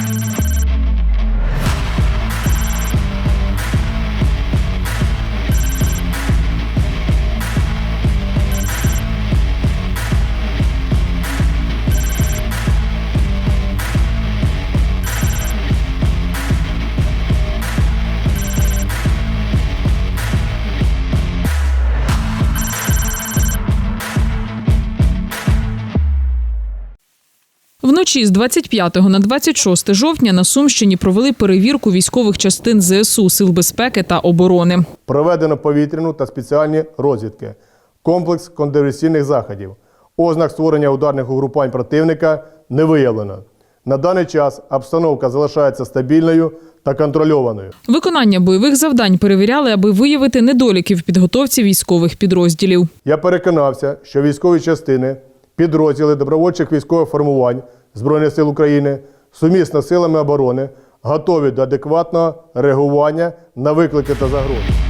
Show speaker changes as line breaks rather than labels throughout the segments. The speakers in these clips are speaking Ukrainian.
Thank you. Вночі з 25 на 26 жовтня на Сумщині провели перевірку військових частин ЗСУ, Сил безпеки та оборони.
Проведено повітряну та спеціальні розвідки, комплекс контрдиверсійних заходів. Ознак створення ударних угрупань противника не виявлено. На даний час обстановка залишається стабільною та контрольованою.
Виконання бойових завдань перевіряли, аби виявити недоліки в підготовці військових підрозділів.
Я переконався, що військові частини, підрозділи добровольчих військових формувань Збройних сил України сумісно з силами оборони готові до адекватного реагування на виклики та загрози.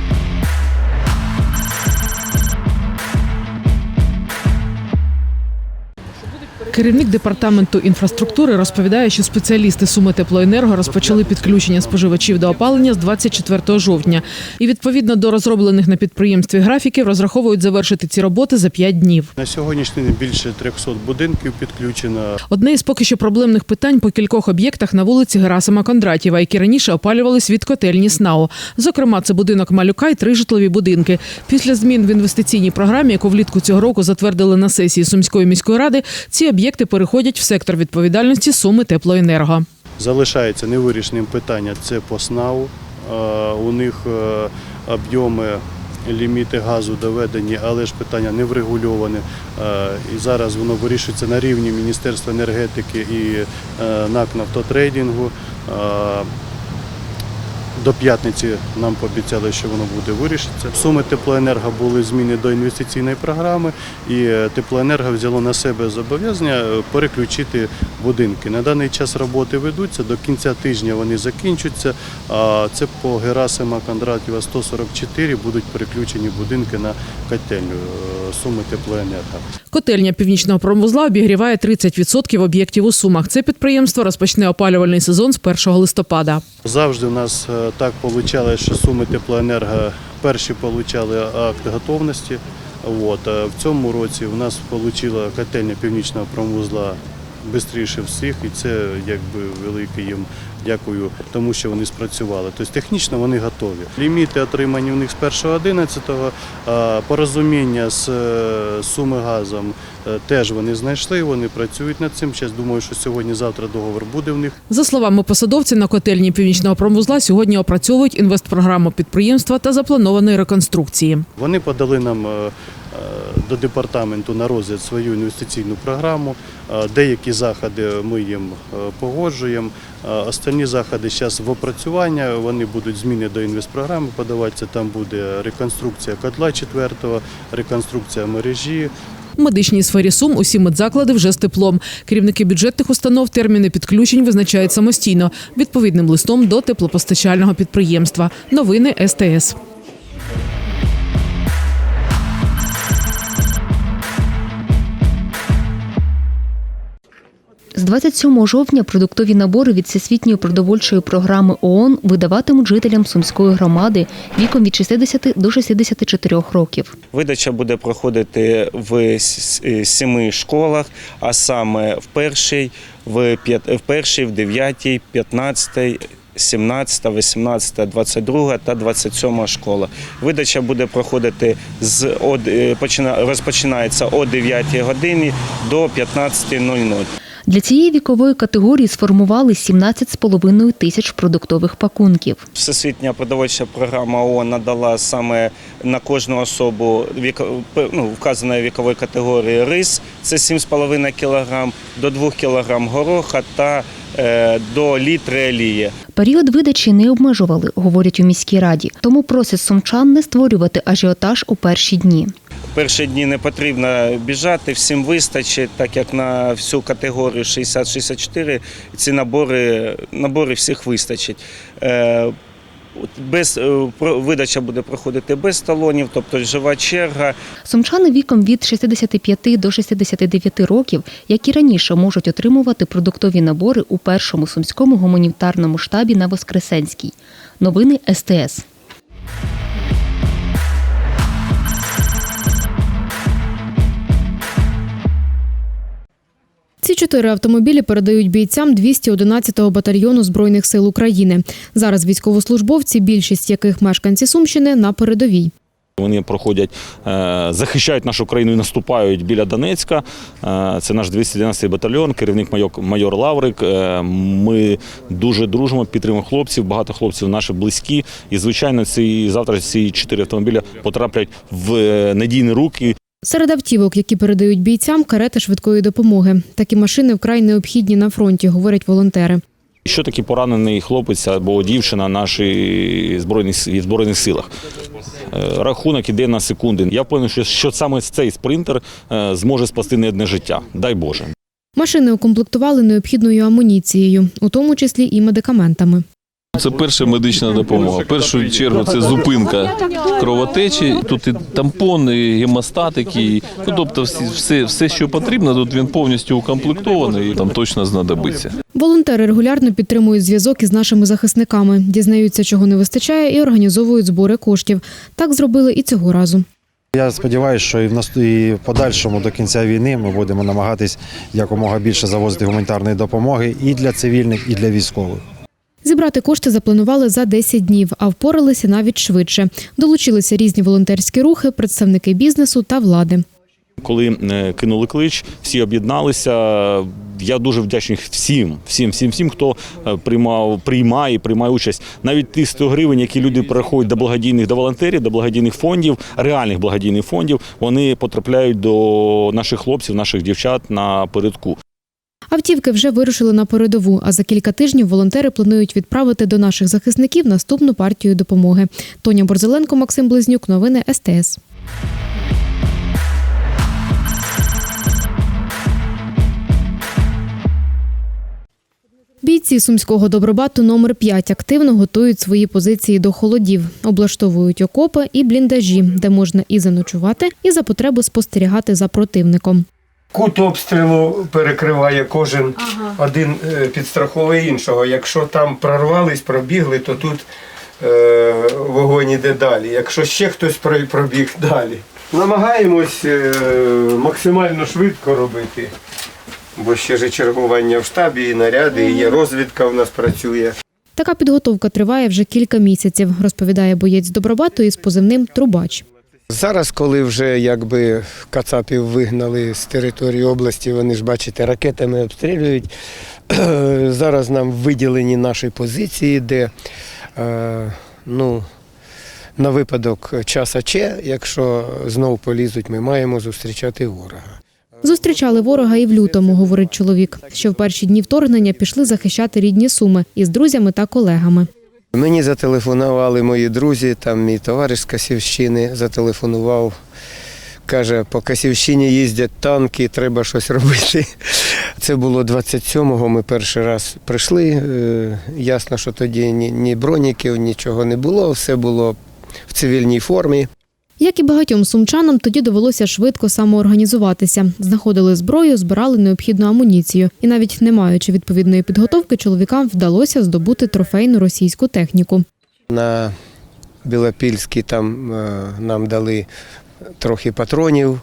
Керівник департаменту інфраструктури розповідає, що спеціалісти Суми Теплоенерго розпочали підключення споживачів до опалення з 24 жовтня. І відповідно до розроблених на підприємстві графіків розраховують завершити ці роботи за 5 днів.
На сьогоднішній день більше 300 будинків підключено.
Одне із поки що проблемних питань по кількох об'єктах на вулиці Герасима Кондратєва, які раніше опалювались від котельні СНАО. Зокрема, це будинок Малюка і три житлові будинки. Після змін в інвестиційній програмі, яку влітку цього року затвердили на сесії Сумської міської ради, ці об'єкти переходять в сектор відповідальності Суми Теплоенерго.
Залишається невирішеним питання це по СНАУ. У них е, об'єми, ліміти газу доведені, але ж питання не врегульоване. І зараз воно вирішується на рівні Міністерства енергетики і е, НАК «Нафтотрейдингу». До п'ятниці нам пообіцяли, що воно буде вирішиться. Суми теплоенерго були зміни до інвестиційної програми, і е, теплоенерго взяло на себе зобов'язання е, переключити будинки. На даний час роботи ведуться. До кінця тижня вони закінчаться. А це по Герасима Кондратєва 144 будуть переключені будинки на котельню е, суми теплоенерго.
Котельня північного промвузла обігріває 30% об'єктів у Сумах. Це підприємство розпочне опалювальний сезон з 1 листопада.
Завжди у нас е, так вийшло, що суми теплоенерго перші отримали акт готовності. От, а в цьому році у нас отримала котельня північного промвузла швидше всіх, і це якби великий їм дякую, тому що вони спрацювали. Тобто технічно вони готові. Ліміти отримані у них з 1.11, а порозуміння з е, суми газом е, теж вони знайшли, вони працюють над цим. Зараз думаю, що сьогодні-завтра договор буде в них.
За словами посадовців, на котельні північного промвузла сьогодні опрацьовують інвестпрограму підприємства та запланованої реконструкції.
Вони подали нам е, до департаменту на розгляд свою інвестиційну програму. Е, Деякі заходи ми їм е, погоджуємо. Е, Останні заходи зараз в опрацювання. Вони будуть зміни до інвестпрограми подаватися. Там буде реконструкція котла четвертого, реконструкція мережі.
В медичній сфері Сум усі медзаклади вже з теплом. Керівники бюджетних установ терміни підключень визначають самостійно відповідним листом до теплопостачального підприємства. Новини СТС.
27 жовтня продуктові набори від Всесвітньої продовольчої програми ООН видаватимуть жителям сумської громади віком від 60 до 64 років.
Видача буде проходити в с- е, школах, а саме в першій, в першій, в дев'ятій, п'ятнадцятій. 17, 18, 22 та 27 школа. Видача буде проходити з е, почина- розпочинається о 9 годині до 15.00.
Для цієї вікової категорії сформували 17,5 тисяч продуктових пакунків.
Всесвітня продовольча програма ООН надала саме на кожну особу ну, вказаної вікової категорії рис, це 7,5 кг, до 2 кг гороха та е, до літри олії.
Період видачі не обмежували, говорять у міській раді, тому просять сумчан не створювати ажіотаж у перші дні.
Перші дні не потрібно біжати, всім вистачить, так як на всю категорію 60-64 ці набори, набори всіх вистачить. Е, Без е, видача буде проходити без талонів, тобто жива черга.
Сумчани віком від 65 до 69 років, як і раніше, можуть отримувати продуктові набори у першому сумському гуманітарному штабі на Воскресенській. Новини СТС.
Ці чотири автомобілі передають бійцям 211-го батальйону збройних сил України. Зараз військовослужбовці, більшість яких мешканці Сумщини, на передовій.
Вони проходять, е, захищають нашу країну і наступають біля Донецька. Е, Це наш 211 батальйон, керівник майор, Лаврик. Е, Ми дуже дружимо, підтримуємо хлопців. Багато хлопців наші близькі. І звичайно, ці завтра ці чотири автомобіля потраплять в надійні руки.
Серед автівок, які передають бійцям, карети швидкої допомоги. Такі машини вкрай необхідні на фронті, говорять волонтери.
Що таке поранений хлопець або дівчина нашій збройних збройних силах? Е, Рахунок іде на секунди. Я впевнений, що, що саме цей спринтер е, зможе спасти не одне життя. Дай Боже.
Машини укомплектували необхідною амуніцією, у тому числі і медикаментами.
Це перша медична допомога. В першу чергу це зупинка кровотечі. Тут і тампони, і гемостатики, і, ну, тобто всі- все, все, що потрібно, тут він повністю укомплектований і там точно знадобиться.
Волонтери регулярно підтримують зв'язок із нашими захисниками, дізнаються, чого не вистачає, і організовують збори коштів. Так зробили і цього разу.
Я сподіваюся, що і в нас і в подальшому до кінця війни ми будемо намагатись якомога більше завозити гуманітарної допомоги і для цивільних, і для військових.
Зібрати кошти запланували за 10 днів, а впоралися навіть швидше. Долучилися різні волонтерські рухи, представники бізнесу та влади.
Коли е, кинули клич, всі об'єдналися. Я дуже вдячний всім, всім, всім, всім, хто е, приймав, приймає, приймає участь. Навіть ті 100 гривень, які люди переходять до благодійних, до волонтерів, до благодійних фондів, реальних благодійних фондів, вони потрапляють до наших хлопців, наших дівчат на передку.
Автівки вже вирушили на передову, а за кілька тижнів волонтери планують відправити до наших захисників наступну партію допомоги. Тоня Борзеленко, Максим Близнюк. Новини СТС. Бійці сумського добробату номер 5 активно готують свої позиції до холодів, облаштовують окопи і бліндажі, де можна і заночувати, і за потреби спостерігати за противником.
Кут обстрілу перекриває кожен один е, підстраховує іншого. Якщо там прорвались, пробігли, то тут е, вогонь іде далі. Якщо ще хтось пробіг далі. Намагаємось е, максимально швидко робити. Бо ще ж чергування в штабі, і наряди, і є розвідка в нас працює.
Така підготовка триває вже кілька місяців, розповідає боєць добробату із позивним Трубач.
Зараз, коли вже якби кацапів вигнали з території області, вони ж бачите, ракетами обстрілюють. Зараз нам виділені наші позиції, де е, ну, на випадок часа Че, якщо знов полізуть, ми маємо зустрічати ворога.
Зустрічали ворога і в лютому, говорить чоловік. Що в перші дні вторгнення пішли захищати рідні суми із друзями та колегами.
Мені зателефонували мої друзі, там мій товариш з Касівщини зателефонував. Каже, по Касівщині їздять танки, треба щось робити. Це було 27-го, ми перший раз прийшли. Е, Ясно, що тоді ні, ні броніків, нічого не було, все було в цивільній формі.
Як і багатьом сумчанам, тоді довелося швидко самоорганізуватися. Знаходили зброю, збирали необхідну амуніцію. І навіть не маючи відповідної підготовки, чоловікам вдалося здобути трофейну російську техніку.
На Білопільській там е, нам дали трохи патронів.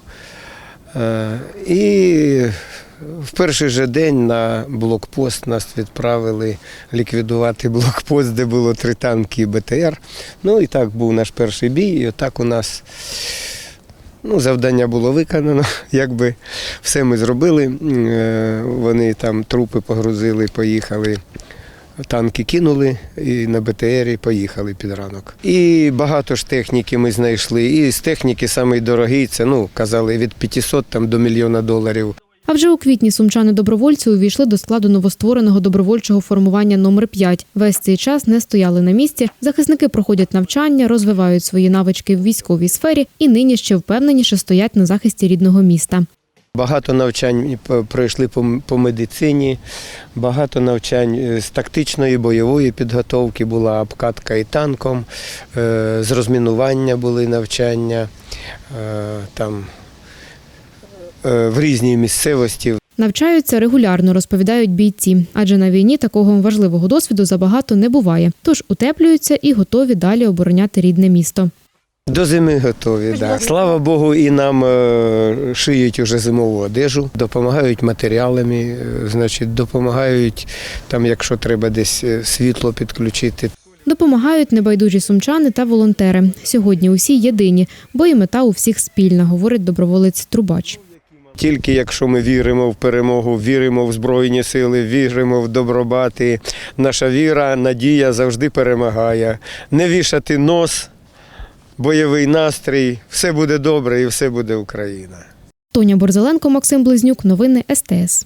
Е, і в перший же день на блокпост нас відправили ліквідувати блокпост, де було три танки і БТР. Ну і так був наш перший бій. І отак у нас ну, завдання було виконано. Якби все ми зробили. Е, Вони там трупи погрузили, поїхали. Танки кинули і на БТРі поїхали під ранок. І багато ж техніки ми знайшли. І з техніки самий дорогий, це ну казали від 500 там, до мільйона доларів.
А вже у квітні сумчани-добровольці увійшли до складу новоствореного добровольчого формування номер 5 Весь цей час не стояли на місці. Захисники проходять навчання, розвивають свої навички в військовій сфері і нині ще впевненіше стоять на захисті рідного міста.
Багато навчань пройшли по, медицині, багато навчань е, з тактичної бойової підготовки була обкатка і танком, е, з розмінування були навчання е, там в різній місцевості.
Навчаються регулярно, розповідають бійці, адже на війні такого важливого досвіду забагато не буває. Тож утеплюються і готові далі обороняти рідне місто.
До зими готові. Да. Слава Богу, і нам е, шиють уже зимову одежу, допомагають матеріалами, е, значить, допомагають там, якщо треба десь е, світло підключити.
Допомагають небайдужі сумчани та волонтери. Сьогодні усі єдині, бо і мета у всіх спільна, говорить доброволець Трубач.
Тільки якщо ми віримо в перемогу, віримо в Збройні сили, віримо в добробати, наша віра, надія завжди перемагає. Не вішати нос, бойовий настрій, все буде добре і все буде Україна.
Тоня Борзеленко, Максим Близнюк. Новини СТС.